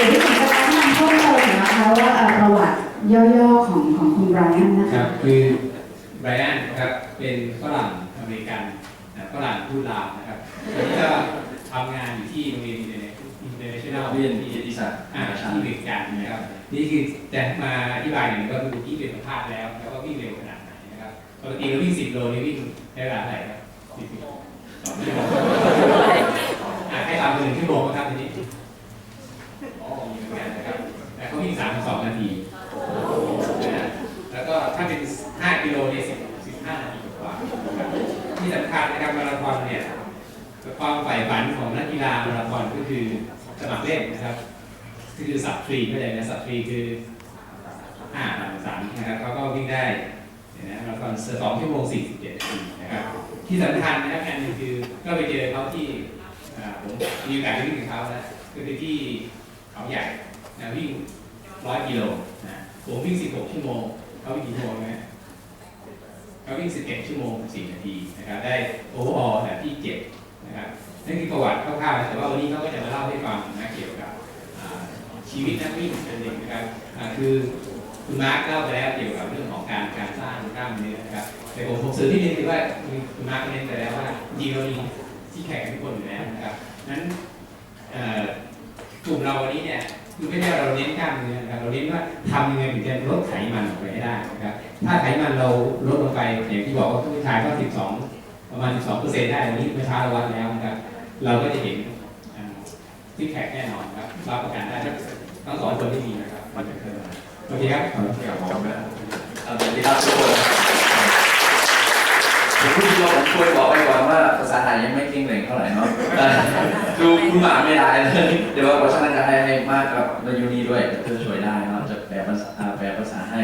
ดี๋ยวที่ผมจะแนะนำเพิ่มเติมนะคะว่าเอ่อประวัติย่อๆของของคุณไบรอันนะครัคะบคือไบรอันนะครับเป็นฝรั่งอเมริกันนะฝรั่งพูดลาวนะครับตอนนี้ก็ทำงานอยู่ที่โรงเรียนอินเตอร์เนชั่นแนลเรียนเกียรติศักดิ์อ่าที่อเมริกันนะครับนี่คือจะมาอธิบายหน่อยก็คือที่เป็นสัมภาษณ์แล้ว แล้วก็วิ่งเร็วขนาดไหนนะครับปกติเราวิ่ง10โลนี่วิ่งใช้เวลาเท่าไหร่ครับ10โลสองชั่วโมงอะให้ทำเป็นหนึ่งชั่วโมงนะครับทีนี้อ๋อมีเหมือนกันนะครับแต่เขาวิ่ง32นาที นะฮะแล้วก็ถ้าเป็น 5 กิโลเนี่ย10 15นาทีกว่านะครับที่สำคัญนะครับมาราธอนเนี่ยความใฝ่ฝันของนักกีฬามาราธอนก็คือสมัครเล่นนะครับ คือสับทรีเข้าใจนะสับทรีคือห้าสามสามนะครับเขาก็วิ่งได้นไหมมาราธอนสองชั่วโมง47นาทีนะครับที่สำคัญนะครับอันหนึงคือก็ไปเจอเขาที่ผมมีโอกาสได้วิ่งกับเขานะก็คือไปที่เขาใหญ่นะวิ่งร้อยกิโลนะผมวิ่ง16ชั่วโมงเขาวิ่งกี่ชั่วโมงไหมเขาวิ่ง11ชั่วโมง4นาทีนะครับได้โอเวอร์ออลแบบที่7นะครับนั่นคือประวัติคร่าวๆแต่ว่าวันนี้เขาก็จะมาเล่าให้ฟังนะเกี่ยวกับ ชีวิตนักวิ่งเป็นเด็กนะครับคือคุณมาร์คเล่าไปแล้วเกี่ยวกับเรื่องของการการสร้างกล้ามเนื้อนะครับแต่ผมผมสื่อที่นี่คือว่าคุณมาร์คเน้นไปแล้วว่าจริงเรามีที่แข่งทุกคนอยู่แล้วนะครับนั้นกลุ่มเราวันนี้เนี่ยคือไม่ใช่เราเน้นกล้ามเนื้อนะครับเราเน้นว่าทำยังไงถึงจะลดไขมันออกไปให้ได้นะครับถ้าไขมันเราลดลงไปอย่างที่บอกว่าผู้ชายก็12 ประมาณ 12เปอร์เซ็นต์ได้วันนี้เมื่อเช้าเราวัดแล้วนะครับเราก็จะเห็นซิกแพคแน่นอนครับรับประกันได้ ทั้งสองคนที่มีนะครับมันจะเพิ่มมาโอเคครับขอบคุณครับจบแล้วสวัสดีครับทุกคนผมพูดตัวผมช่วยบอกไว้ก่อนว่าภาษาไทยยังไม่เก่งเลยเท่าไหร่เนาะดูคุณหมาไม่ได้เลยเดี๋ยวว่าเพราะฉะนั้นจะให้ให้มากกับมายูนีด้วยเพื่อช่วยได้เนาะจะแปลภาษาแปลภาษาให้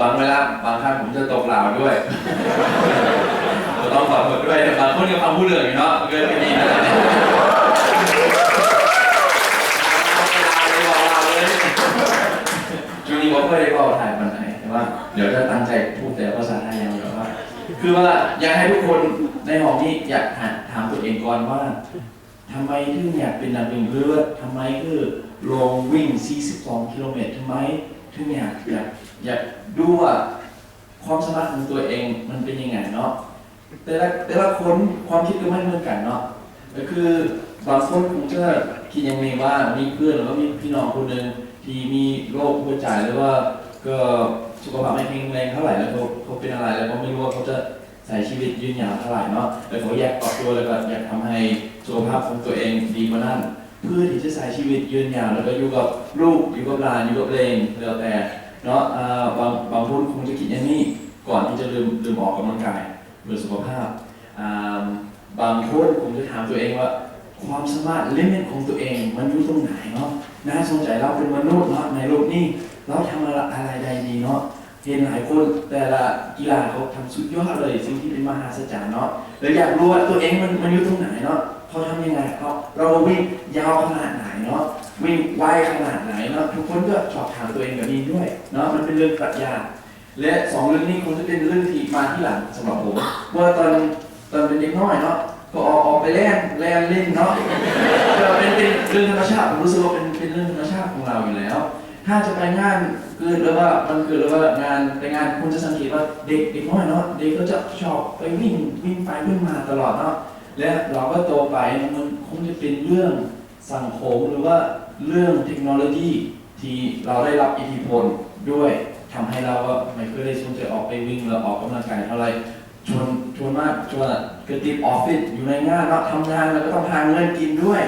บางเวลาบางครั้งผมจะตกเหล่าด้วยต้องขอโทษด้วยบางคนก็ฟังผู้เหลืองอยู่เนาะเกินไปดีนะช่วง นี้ผมไม่ได้บอกถ่ายปันไหนแต่ว่า เดี๋ยวจะตั้งใจพูดแต่ภาษาไทยอย่างเดียวว่า คือว่าอยากให้ทุกคนในห้องนี้อยากถามตัวเองก่อนว่าทำไมถึงอยากเป็นนักวิ่งเรือทำไมคือลงวิ่ง 42 กิโลเมตรทำไมถึงอยากอยากอยากดูว่าความสามารถของตัวเองมันเป็นยังไงเนาะแต่ละแต่ละคนความคิดก็ไม่เหมือนกันเนาะก็คือบางคนคงจะคิดยังไงว่ามีเพื่อนหรือว่ามีพี่น้องคนหนึ่ง ที่มีโรคหัวใจหรือว่าก็สุขภาพไม่แข็งแรงเท่าไหร่แล้วเขาเขาเป็นอะไรแล้วเขาไม่รู้ว่าเขาจะใช้ชีวิตยืนยาวเท่าไหร่เนาะแต่เขาอยากปรับตัวแล้วก็อยากทำให้สุขภาพของตัวเองดีกว่านั้นเพื่อที่จะใช้ชีวิตยืนยาวแล้วก็อยู่กับลูกอยู่กับหลานอยู่กับเลงแล้วแต่เนาะบางบางคนคงจะคิดอย่างนี้ก่อนที่จะลืมลืมออกกำลังกายเพื่อสุขภาพบางคนคงจะถามตัวเองว่า ความสามารถลิมิตของตัวเองมันอยู่ตรงไหนเนาะ น่าสนใจเราเป็นมนุษย์เนาะในโลกนี้เราทำอะไรอะไรได้ดีเนาะเห็นหลายคนแต่ละกีฬาเขาทำสุดยอดเลยสิ่งที่เป็นมหัศจรรย์เนาะแล้วอยากรู้ว่าตัวเองมันมันอยู่ตรงไหนเนาะเขาทำยังไงเขาเราวิ่งยาวขนาดไหนเนาะวิ่งไวขนาดไหนเนาะทุกคนก็ชอบถามตัวเองแบบนี้ด้วยเนาะมันเป็นเรื่องปรัชญาและสองเรื่องนี้คงจะเป็นเรื่องที่มาที่หลังสำหรับผมว่าตอนตอนเป็นเด็กน้อยเนาะ ก็ออกออกไปเล่นเล่นเล่นเนาะก็เป็นเป็นเรื่องธรรมชาติผมรู้สึกว่าเป็นเป็นเรื่องธรรมชาติของเราอยู่แล้ว ถ้าจะไปงานเกิดหรือว่ามันเกิดหรือว่างานไปงานคุณจะสังเกตว่าเด็กเด็กน้อยเนาะเด็กก็จะชอบไปวิ่งวิ่งไปวิ่งมาตลอดเนาะและเราก็โตไปมันคงจะเป็นเรื่องสังคมหรือว่าเรื่องเทคโนโลยีที่เราได้รับอิทธิพลด้วยทำให้เราก็ไม่เคยได้สนใจออกไปวิ่งหรือออกกำลังกายเท่าไหร่ ชวนชวนมากชวนกระติบออฟฟิศอยู่ในงานเนาะทำงานแล้วก็ต้องหาเงินกินด้วย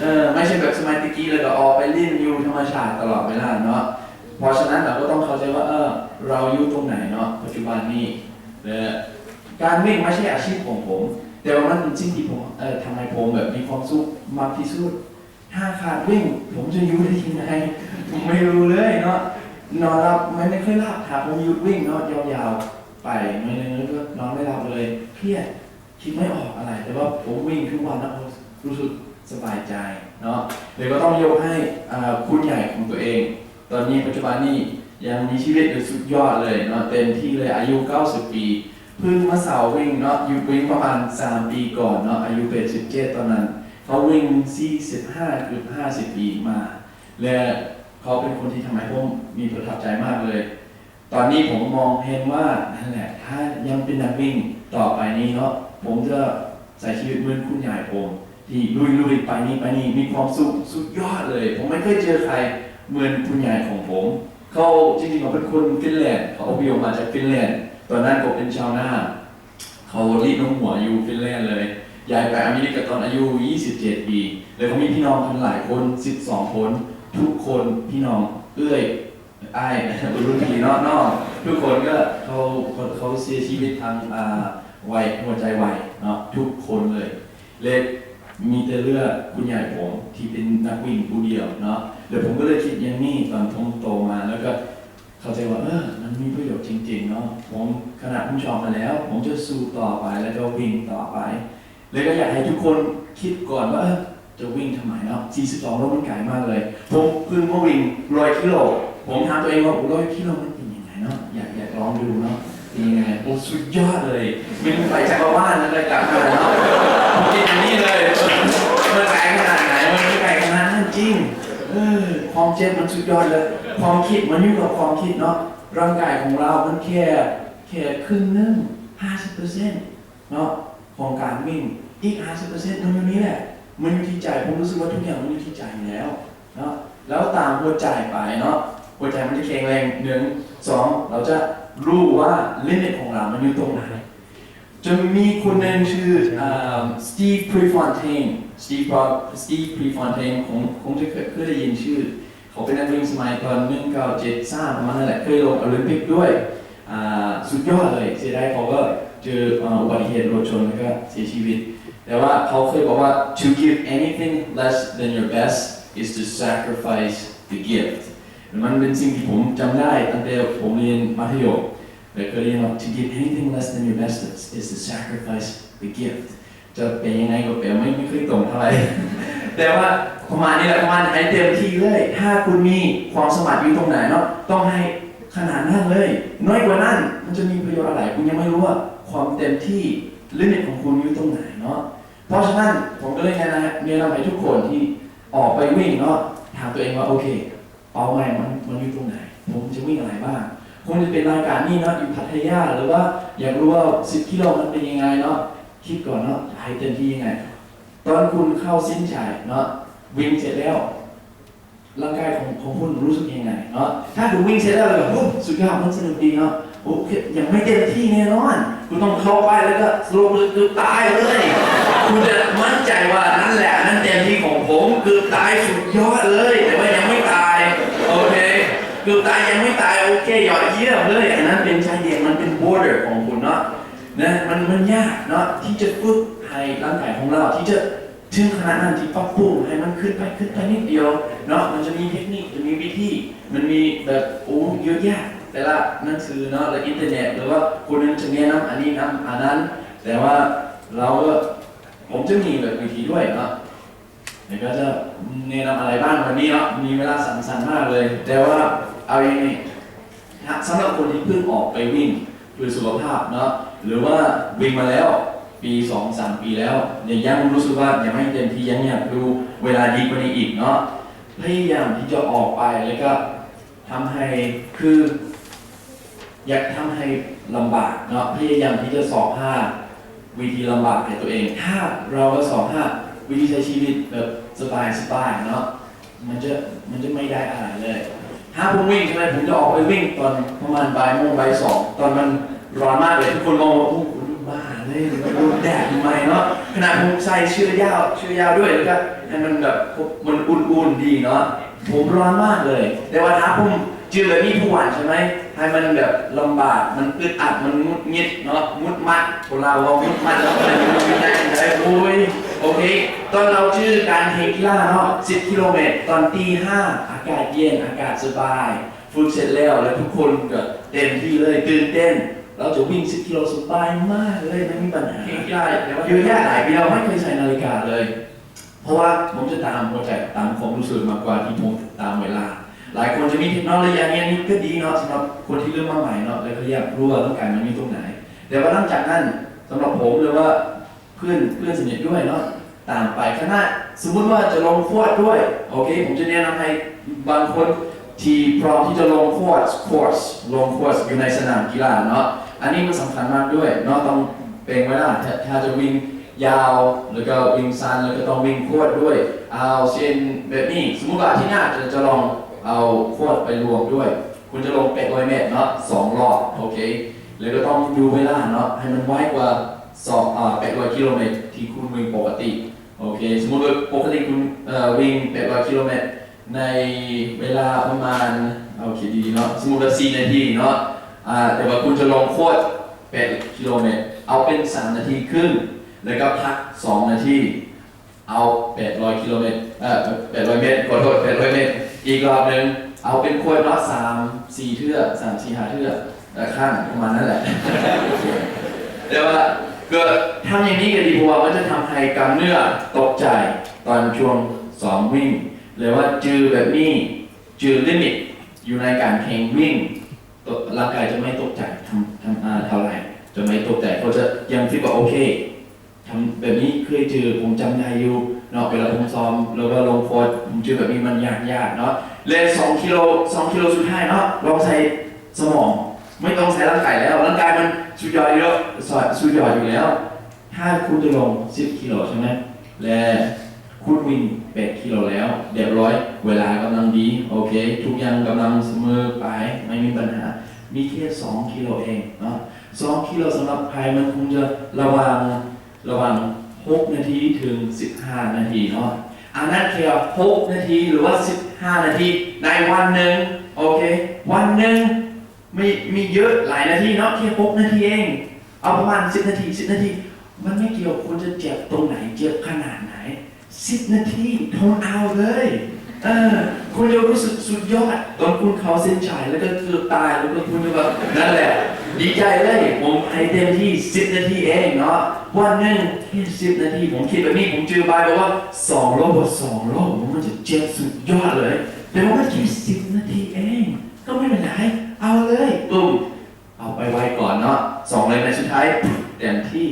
เออไม่ใช่แบบสมัยตะกี้เลยก็ออกไปเล่นอยู่ธรรมชาติตลอดเวลาเนาะเพราะฉะนั้นเราก็ต้องเข้าใจว่าเออเราอยู่ตรงไหนเนาะปัจจุบันนี้เออการวิ่งไม่ใช่อาชีพของผม แต่ว่ามันเป็นสิ่งที่ผมเออทำให้ผมแบบมีความสุขมากที่สุดถ้าขาดวิ่ง ผมจะอยู่ได้ยังไงผมไม่รู้เลยเนาะนอนหลับไม่ไม่ค่อยหลับถ้าผมหยุดวิ่งเนาะยาวๆ ไปไม่นึงก็นอนไม่หลับเลยเครียดคิดไม่ออกอะไร แต่ว่าผมวิ่งทุกวันนะผมรู้สึกสบายใจเนาะเดี๋ยวก็ต้องยกให้อ่าคุณใหญ่ของตัวเอง ตอนนี้ปัจจุบันนี้ยังมีชีวิตอยู่สุดยอดเลยเนาะเต็มที่เลยอายุ 90 ปีเพิ่งมาสาววิ่งเนาะหยุดวิ่งประมาณ 3 ปีก่อนเนาะอายุเป็น17 ตอนนั้นเขาวิ่ง 45เกือบ50 ปีมา และเขาเป็นคนที่ทำให้ผมมีประทับใจมากเลย ตอนนี้ผมมองเห็นว่านั่นแหละ ถ้ายังเป็นนักวิ่งต่อไปนี้เนาะผมจะใส่ชีวิตเหมือนคุณยายผม ที่ลุยลุยๆไปนี่ไปนี่มีความสุขสุดยอดเลย ผมไม่เคยเจอใครเหมือนคุณยายของผม เขาจริงๆเขาเป็นคนฟินแลนด์เขาอพยพมาจากฟินแลนด์ตอนนั้นเขาเป็นชาวนาเขารีดน้ำหัวอยู่ฟินแลนด์เลยย้ายไปอเมริกาตอนอายุ 27 ปี แล้วเขามีพี่น้องกันหลายคน 12 คน ทุกคนพี่น้องเอื้อย อ้ายรุ่นพี่เนาะเนาะทุกคนก็เขาเขาเขาเสียชีวิตทางอ่าวัยหัวใจวายเนาะทุกคนเลยเล็กมีแต่เลือกคุณยายผมที่เป็นนักวิ่งผู้เดียวเนาะเดี๋ยวผมก็เลยคิดอย่างนี้ตอนผมโตมาแล้วก็เข้าใจว่าเออมันมีประโยชน์จริงๆเนาะผมขนาดผมชอบมาแล้ว ผมจะสู้ต่อไปแล้วก็วิ่งต่อไป เลยก็อยากให้ทุกคนคิดก่อนว่าจะวิ่งทำไมเนาะ42โลมันไกลมากเลยผมเพิ่งมาวิ่งร้อยกิโล ผมถามตัวเองว่าร้อยกิโลมันเป็นยังไงเนาะอยากอยากลองดูเนาะเป็นยังไงโอ้สุดยอดเลยวิ่งไปจากบ้านนั่นเลยกลับมาเนาะผมคิดอย่างนี้เลยเออมันไกลขนาดไหนมันไม่ไกลขนาดนั้นจริงเออความเจ็บมันสุดยอดเลย ความคิดมันอยู่กับความคิดเนาะร่างกายของเรา มันแค่แค่ครึ่งหนึง50%เซ็นต์เนาะของการวิ่งอีก50%มันอยู่นี้แหละมันอยู่ที่ใจผมรู้สึกว่าทุกอย่างมันอยู่ที่ใจอยู่แล้วเนาะแล้วตามหัวใจไปเนาะ หัวใจมันจะแข็งแรงหนึ่งสองเราจะรู้ว่าลิมิตของเรามันอยู่ตรงไหนจะมีคนหนึ่งชื่อสตีฟพรีฟอนเทนสตีฟสตีฟพรีฟอนเทนคงคงจะเคยได้ยินชื่อ เขาเป็นนักวิ่งสมัยตอน1973ประมาณนั่นแหละเคยลงโอลิมปิกด้วยสุดยอดเลยเสียดายเขาก็เจออุบัติเหตุรถชนแล้วก็เสียชีวิต แต่ว่าเขาเคยบอกว่า to give anything less than your best is to sacrifice the gift มันเป็นสิ่งที่ผมจำได้ตั้งแต่ผมเรียนมัธยมแต่เคยเรียนว่า to give anything less than your best is is to sacrifice the gift จะเป็นยังไงก็เป็นไม่ไม่เคยตรงเท่าไหร่แต่ว่าประมาณนี้แหละประมาณให้เต็มที่เลย ถ้าคุณมีความสมัครอยู่ตรงไหนเนาะต้องให้ขนาดนั้นเลย น้อยกว่านั้นมันจะมีประโยชน์อะไรคุณยังไม่รู้ว่าความเต็มที่ลิมิตของคุณอยู่ตรงไหนเนาะเพราะฉะนั้นผมก็เลยแนะนำแนะนำให้ทุกคนที่ออกไปวิ่งเนาะถามตัวเองว่าโอเค เป้าหมายมันมันอยู่ตรงไหนผมจะวิ่งอะไรบ้างคงจะเป็นรายการนี้เนาะอยู่พัทยาหรือว่าอยากรู้ว่า10กิโลมันเป็นยังไงเนาะคิดก่อนเนาะให้เต็มที่ยังไง ตอนคุณเข้าสิ้นชัยเนาะวิ่งเสร็จแล้วร่างกายของของคุณรู้สึกยังไงเนาะถ้าคุณวิ่งเสร็จแล้วแบบสุดยอดมันสนุกดีเนาะโอ้ยังไม่เต็มที่แน่นอนคุณต้องเข้าไปแล้วก็ลงมือคือตายเลยคุณจะมั่นใจว่านั่นแหละนั่นเต็มที่ของผมคือตายสุดยอดเลยแต่ว่า คือตายยังไม่ตายโอเคหยอดเยี่ยมเลยอันนั้นเป็นชายเดียนมันเป็น border ของคุณเนาะนะมันมันยากเนาะที่จะฝึกให้ร่างกายของเราที่จะถึงขนาดนั้นที่ปรับปรุงให้มันขึ้นไปขึ้นไปนิดเดียวเนาะมันจะมีเทคนิคจะมีวิธีมันมีแบบโอ้เยอะแยะแต่ละหนังสือเนาะและอินเทอร์เน็ตหรือว่าคนหนึงจะแนะนำอันนี้นำอันนั้น แต่ว่าเราก็ผมจะมีแบบวิธีด้วยเนาะเดี๋ยวก็จะแนะนำอะไรบ้างวันนี้เนาะมีเวลาสั้นๆมากเลย แต่ว่า เอาอย่างนี้ถ้าสำหรับคนที่เพิ่งออกไปวิ่งเพื่อสุขภาพเนาะหรือว่าวิ่งมาแล้วปี2อสามปีแล้วยังยังรู้สึกว่ายังไม่เต็มที่ยังอยากดูเวลาดีกว่านี้อีกเนาะพยายามที่จะออกไปแล้วก็ทำให้คือ อยากทำให้ลำบากเนาะพยายามที่จะสอบห้าวิธีลำบากให้ตัวเอง ถ้าเราก็สอบห้าวิธีใช้ชีวิตแบบสบายสบายๆเนาะมันจะมันจะไม่ได้อะไรเลย ถ้าผมวิ่งใช่ไหมผมจะออกไปวิ่งตอนประมาณบ่ายโมงบ่ายสองตอนมันร้อนมากเลยทุกคนมองว่าโอ้โหบ้าเลยโดนแดดทำไมเนาะขนาดผมใส่เสื้อยาวเสื้อยาวด้วยแล้วก็ให้มันแบบมันอุ่นๆดีเนาะผมร้อนมากเลย แต่ว่าถ้าผมเจอแบบนี้ทุกวันใช่ไหมให้มันแบบลำบากมันอึดอัดมันมุดงิดเนาะมุดมัดคนเราว่ามุดมัดแล้วมันไม่ได้เลยโอ้ย โอเคตอนเราชื่อการเทกีฬาเนาะ10 กิโลเมตร ตอนตีห้าอากาศเย็นอากาศสบายฝึกเสร็จแล้วแล้วทุกคนก็เต็มที่เลยตื่นเต้น เราจะวิ่ง 10 กิโลสบายมากเลยไม่มีปัญหาเทกีฬาเยอะแยะหลายปีเราไม่เคยใส่นาฬิกาเลย เพราะว่าผมจะตามหัวใจตามความรู้สึกมากกว่าที่ผมตามเวลา หลายคนจะมีเทคโนโลยีอันนี้อันนี้ก็ดีเนาะสำหรับคนที่เริ่มมาใหม่เนาะแล้วก็อยากรู้ว่าต้องการมันมีตรงไหนแต่ว่าหลังจากนั้นสำหรับผมหรือว่าเพื่อนเพื่อนสนิทด้วยเนาะ ตามไปขณะสมมุติว่าจะลงควดด้วย โอเค ผมจะแนะนำให้บางคนที่พร้อมที่จะลงควดคอร์สลงคอร์สอยู่ในสนามกีฬาเนาะอันนี้มันสำคัญมากด้วยเนาะต้องเป็นไว้ล่ะถ้าถ้าจะวิ่งยาวแล้วก็วิ่งสั้นแล้วก็ต้องวิ่งควดด้วย เอาเช่นแบบนี้สมมุติว่าที่หน้าจะจะลองเอาควดไปรวมด้วย คุณจะลงเป็ดร้อยเมตรเนาะสองรอบโอเคแล้วก็ต้องดูเวลาเนาะให้มันไวกว่า สองอ่าแปดร้อยกิโลเมตรที่คุณวิ่งปกติโอเคสมมติว่าปกติคุณเอ่อวิ่งแปดร้อยกิโลเมตรในเวลาประมาณโอเคดีเนาะสมมติว่าสี่นาทีเนาะอ่าแต่ว่าคุณจะลงโคตรแปดกิโลเมตรเอาเป็นสามนาทีครึ่งแล้วก็พักสองนาทีเอาแปดร้อยกิโลเมตรเอ่อแปดร้อยเมตรขอโทษแปดร้อยเมตรอีกรอบหนึ่งเอาเป็นโคตรเนาะสามสี่เทือกสามสี่ห้าเทือกแต่ข้างประมาณนั้นแหละแต่ว่า ก็ทำอย่างนี้ก็ดีเพราะว่ามันจะทำให้กล้ามเนื้อตกใจตอนช่วงซ้อมวิ่งหรือว่าจือแบบนี้จือลิมิตอยู่ในการแข่งวิ่งร่างกายจะไม่ตกใจทำทำอาเท่าไหร่จะไม่ตกใจเขาจะยังคิดว่าโอเคทำแบบนี้เคยเจอผมจำได้อยู่เนาะเวลาผมซ้อมแล้วก็ลงโค้ดผมเจอแบบนี้มันยากยากเนาะเลนสองกิโลสองกิโลสุดท้ายเนาะลองใส่สมอง ไม่ต้องใช้ร่างกายแล้วร่างกายมันสุดยอดเยอะสุดยอดอยู่แล้ว ถ้าคุณจะลง 10กิโลใช่ไหมและคุณวิ่ง8กิโลแล้วเรียบร้อย เวลากำลังดี โอเค ทุกอย่างกำลังเสมอไปไม่มีปัญหา มีแค่2กิโลเองเนาะ2กิโลสำหรับใครมันคงจะระวังระวัง6นาทีถึง 15 นาทีเนาะอันนั้นแค่6นาทีหรือว่า 15 นาทีในวันหนึ่งโอเค วันหนึ่ง มีมีเยอะหลายนาทีเนาะแค่หกนาทีเอง เอาประมาณสิบนาทีสิบนาที มันไม่เกี่ยวคุณจะเจ็บตรงไหนเจ็บขนาดไหนสิบนาทีทนเอาเลยเออคุณจะรู้สึกสุดยอดตอนคุณเขาเส้นชัยแล้วก็เกือตายแล้วก็คุณจะแบบนั่นแหละ ดีใจเลยผมให้เต็มที่สิบนาทีเองเนาะวันหนึ่งแค่สิบนาทีผมคิดแบบนี้ผมเจอบายบอกว่าสองโลบสองโลมันจะเจ็บสุดยอดเลย แต่ว่าแค่สิบนาทีเอง ก็ไม่เป็นไร เอาเลยตุ้มเอาไปไว้ก่อนเนาะสองเลยในสุดท้ายเต็มที่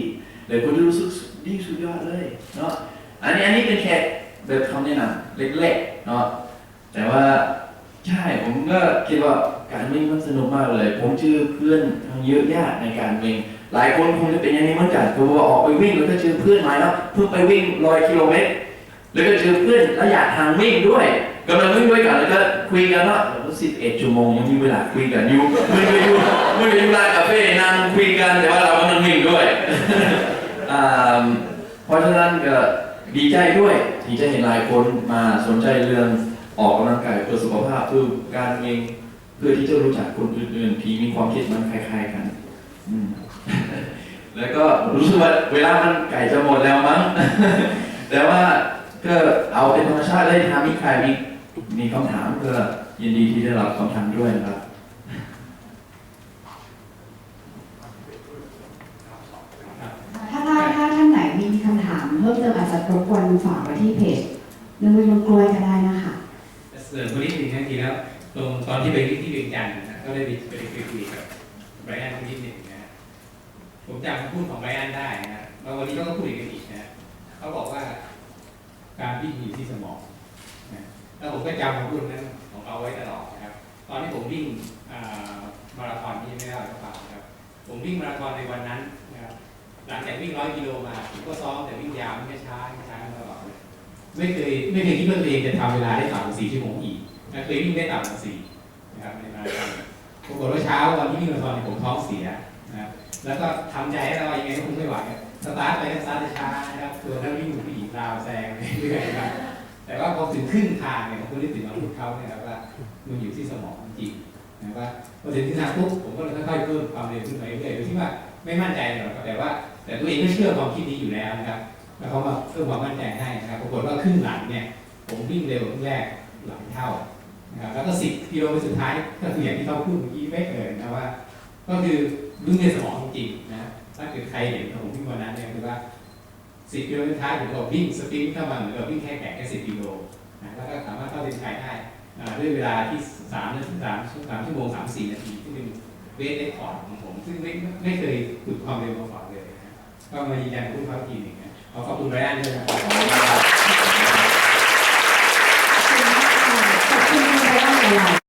เลยคุณจะรู้สึกดีสุดยอดเลยเนาะอันนี้อันนี้เป็นแค่แบบคำแนะนำเล็กๆเนาะแต่ว่าใช่ผมก็คิดว่าการวิ่งมันสนุกมากเลย ผมเจอเพื่อนเยอะแยะในการวิ่งหลายคนคงจะเป็นอย่างนี้เหมือนกันคือว่าออกไปวิ่งแล้วก็เจอเพื่อนใหม่แล้วเพิ่งไปวิ่งร้อยกิโลเมตร แล้วก็เจอเพื่อนระยะทางวิ่งด้วยกำลังวิ่งด้วยกันแล้วก็คุยกันว่าสิบเอ็ดชั่วโมงยังมีเวลาคุยกันอยู่มันก็อยู่มันก็อยู่ร้านกาแฟนั่งคุยกันแต่ว่าเรากำลังวิ่งด้วยเพราะฉะนั้นก็ดีใจด้วยที่จะเห็นหลายคนมาสนใจเรื่องออกกำลังกายเพื่อสุขภาพเพื่อการวิ่งเพื่อที่จะรู้จักคนอื่นๆที่มีความคิดมันคล้ายๆกันแล้วก็รู้สึกว่าเวลามันไก่จะหมดแล้วมั้งแต่ว่า ก็เอาเป็นธรรมชาติเลยถ้ามีใครมีมีคำถามก็ยินดีที่ได้รับคำถามด้วยนะครับถ้าถ้าถ้าท่านไหนมีคำถามเพิ่มเติมอาจจะรบกวนฝากไว้ที่เพจนึกว่ายุงกล้วยก็ได้นะคะเสริมคนนี้หนึ่งนาทีแล้วตรงตอนที่ไปวิ่งที่เวียงจันทร์นะก็ได้ไปไปคุยกับไบรอันคนนี้หนึ่งนะฮะผมจำคำพูดของไบรอันได้นะแล้ววันนี้เขาก็พูดอีกกันอีกนะเขาบอกว่าการ วิ่งอยู่ที่สมองนะแล้วผมก็จำคำพูดนั้นของเขาไว้ตลอดนะครับ ตอนที่ผมวิ่งมาราธอนที่ไม่ได้ก็เปล่านะครับ ผมวิ่งมาราธอนในวันนั้นนะครับหลังจากวิ่งร้อยกิโลมาผมก็ซ้อมแต่วิ่งยาวไม่ช้าไม่ช้าตลอดเลยไม่เคยไม่เคยคิดว่าตัวเองจะทำเวลาได้ต่ำกว่าสี่ชั่วโมงอีกนะเคยวิ่งได้ต่ำกว่าสี่นะครับในมาราธอนปรากฏว่าเช้าวันที่วิ่งมาราธอนผมท้องเสียนะแล้วก็ทำใจให้เรายังไงก็คงไม่ไหว สตาร์ทไปก็สตาร์ทช้านะครับตัวนั้นวิ่งอยู่ผู้หญิงราวแซงเรื่อยๆครับแต่ว่าพอถึงครึ่งทางเนี่ยผมก็นึกถึงคำพูดเขาเนี่ยครับว่ามันอยู่ที่สมองจริงนะว่าพอถึงที่ทางปุ๊บผมก็เลยค่อยๆเพิ่มความเร็วขึ้นไปเรื่อยๆโดยที่ว่าไม่มั่นใจหรอกแต่ว่า แต่ตัวเองก็เชื่อความคิดนี้อยู่แล้วนะครับแล้วเขามาเพิ่มความมั่นใจให้นะครับปรากฏว่าครึ่งหลังเนี่ย ผมวิ่งเร็วกว่าครึ่งแรกหลายเท่านะครับแล้วก็สิบกิโลเมตรสุดท้ายก็คืออย่างที่เขาพูดเมื่อกี้ไม่เอ่ยนะว่า ก็คือวิ่งในสมองจริงนะ ถ้าเกิดใครเห็นของผมวิ่งวันนั้นเนี่ยคือว่าสิบกิโลท้ายผมก็วิ่งสปรินต์เข้ามาเหมือนกับวิ่งแค่แข่งแค่สิบกิโลนะแล้วก็สามารถเข้าเส้นชัยได้ด้วยเวลาที่สามนาทีสามสามชั่วโมงสามสี่นาทีที่เป็นเวทเรคคอร์ดของผม ซึ่งไม่ไม่เคยฝึกความเร็วมาก่อนเลยนะก็มายืนยันพูดเขาอีกทีหนึ่งนะขอขอบคุณไรอันด้วยนะครับขอบคุณไรอันหลาย